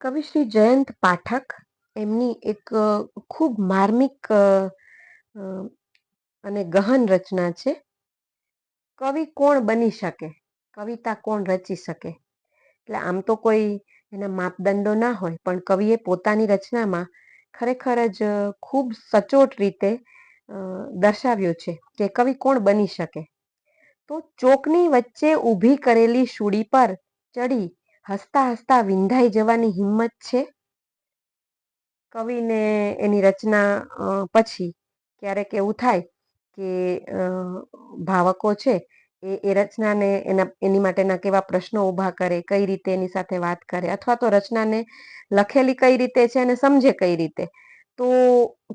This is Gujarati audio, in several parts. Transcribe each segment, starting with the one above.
કવિ શ્રી જયંત પાઠક, એમની એક ખૂબ માર્મિક અને ગહન રચના છે. કવિ કોણ બની શકે? કવિતા કોણ રચી શકે? એટલે આમ તો કોઈ એના માપદંડો ના હોય, પણ કવિએ પોતાની રચનામાં ખરેખર જ ખૂબ સચોટ રીતે દર્શાવ્યું છે કે કવિ કોણ બની શકે. તો ચોકની વચ્ચે ઊભી કરેલી સુડી પર ચડી હસતા હસતા વિંધાઈ જવાની હિંમત છે? કવિને એની રચના પછી ક્યારેક એવું થાય કે ભાવકો છે એ એ રચનાને એના, એની માટેના કેવા પ્રશ્નો ઊભા કરે, કઈ રીતે એની સાથે વાત કરે અથવા તો રચનાને લખેલી કઈ રીતે છે અને સમજે કઈ રીતે? તો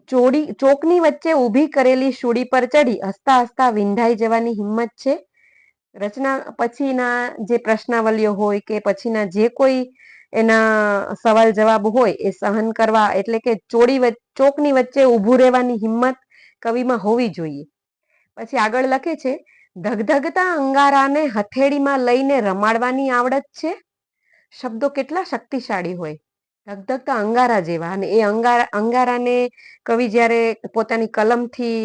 ચોડી, ચોકની વચ્ચે ઊભી કરેલી શૂડી પર ચડી હસતા હસતા વિંધાઈ જવાની હિંમત છે? રચના પછીના જે પ્રશ્નાવલીઓ હોય કે પછીના જે કોઈ એના સવાલ જવાબ હોય એ સહન કરવા એટલે કે ચોડી ચોકની વચ્ચે ઊભું રહેવાની હિંમત કવિમાં હોવી જોઈએ. પછી આગળ લખે છે, ધગધગતા અંગારાને હથેળીમાં લઈને રમાડવાની આવડત છે? શબ્દો કેટલા શક્તિશાળી હોય. ધગધગતા અંગારા જેવા અને એ અંગારા, અંગારાને કવિ જ્યારે પોતાની કલમથી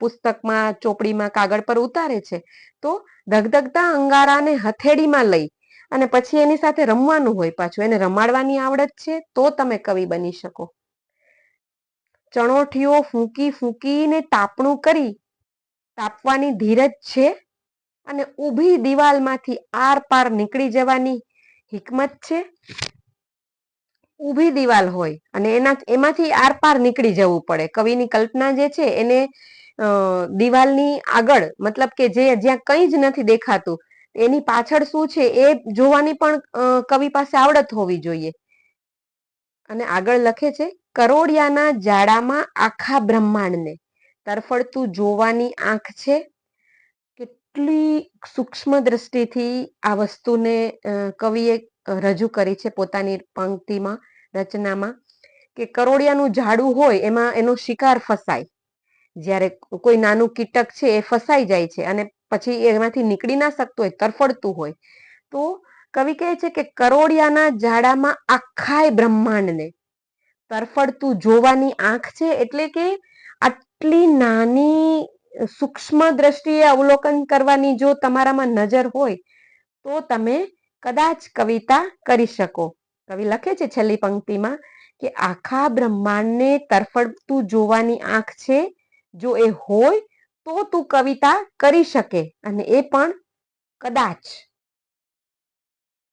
પુસ્તકમાં, ચોપડીમાં, કાગળ પર ઉતારે છે, તો ધગધગતા અંગારાને હથેળીમાં લઈ અને પછી એની સાથે રમવાનું હોય પાછું, એને રમાડવાની આવડત છે, તો તમે કવિ બની શકો. ચણોઠીઓ ફૂંકી ફૂંકીને તાપણું કરી તાપવાની ધીરજ છે અને ઊભી દિવાલમાંથી આર પાર નીકળી જવાની હિકમત છે. ઊભી દિવાલ હોય અને એના, એમાંથી આરપાર નીકળી જવું પડે. કવિની કલ્પના જે છે એને દિવાલની આગળ, મતલબ કે જે જ્યાં કંઈ જ નથી દેખાતું, એની પાછળ શું છે એ જોવાની પણ કવિ પાસે આવડત હોવી જોઈએ. અને આગળ લખે છે, કરોડિયાના જાડામાં આખા બ્રહ્માંડને તરફડતું જોવાની આંખ છે. કેટલી સૂક્ષ્મ દ્રષ્ટિથી આ વસ્તુને કવિએ રજૂ કરી છે પોતાની પંક્તિમાં. રચનામાં કે કરોડિયાનું ઝાડું હોય એમાં એનો શિકાર ફસાય. જ્યારે કોઈ નાનું કીટક છે એ ફસાઈ જાય છે અને પછી એમાંથી નીકળી ના શકતું હોય તરફડતું હોય, તો કવિ કહે છે કે કરોડિયાના ઝાડામાં આખાય બ્રહ્માંડને તરફડતું જોવાની આંખ છે એટલે કે આટલી નાની સૂક્ષ્મ દ્રષ્ટિએ અવલોકન કરવાની જો તમારામાં નજર હોય, તો તમે કદાચ કવિતા કરી શકો. કવિ લખે છે છેલ્લી પંક્તિમાં કે આખા બ્રહ્માંડને તરફડતું જોવાની આંખ છે. જો એ હોય તો તું કવિતા કરી શકે અને એ પણ કદાચ.